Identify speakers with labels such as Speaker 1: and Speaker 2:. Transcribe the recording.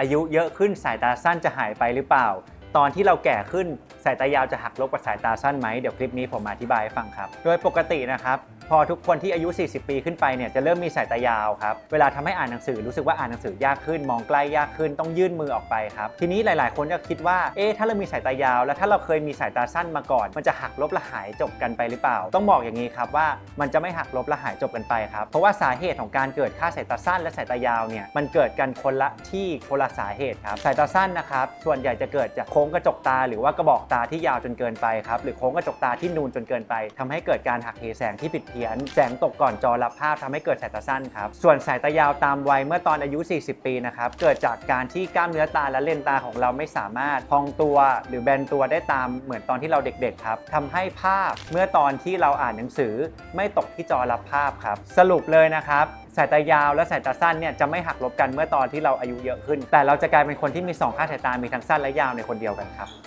Speaker 1: อายุเยอะขึ้นสายตาสั้นจะหายไปหรือเปล่า ตอนที่เราแก่ขึ้นสายตายาวจะหักลบกับสายตาสั้นไหมเดี๋ยวคลิปนี้ผมมาอธิบายให้ฟังครับ โดยปกตินะครับพอทุกคนที่อายุ 40 ปีขึ้นไปเนี่ยจะเริ่มมีสายตายาวครับ เวลาทำให้อ่านหนังสือรู้สึกว่าอ่านหนังสือยากขึ้น มองใกล้ยากขึ้นต้องยื่นมือออกไปครับ ทีนี้หลาย ๆ คนก็คิดว่า เอ๊ะถ้าเรามีสายตายาว แล้วถ้าเราเคยมีสายตาสั้นมาก่อน มันจะหักลบละหายจบกันไปหรือเปล่า ต้องบอกอย่างนี้ครับว่ามันจะไม่หักลบละหายจบกันไปครับ เพราะว่าสาเหตุของการเกิดค่าสายตาสั้น และสายตายาวเนี่ยมันเกิดกันคนละที่คนละสาเหตุครับ สายตาสั้นนะครับ ส่วนใหญ่จะเกิดจากโค้งกระจกตา หรือว่ากระบอกตาที่ยาวจนเกินไปครับ หรือโค้งกระจกตาที่นูนจนเกินไปทำให้เกิดการหักเหแสงที่ผิดพี้ยนแสงตกก่อนจอรับภาพทำให้เกิดสายตาสั้นครับ ส่วนสายตายาวตามวัยเมื่อตอนอายุ 40 ปีนะครับ เกิดจากการที่กล้ามเนื้อตาและเลนตาของเราไม่สามารถพองตัวหรือแบนตัวได้ตามเหมือนตอนที่เราเด็กๆครับทำให้ภาพเมื่อตอนที่เราอ่านหนังสือ ไม่ตกที่จอรับภาพครับ สรุปเลยนะครับสายตายาวและสายตาสั้นเนี่ยจะไม่หักลบกันเมื่อตอนที่เราอายุเยอะขึ้น แต่เราจะกลายเป็นคนที่มีสองค่าสายตา มีทั้งสั้นและยาวในคนเดียวกันครับ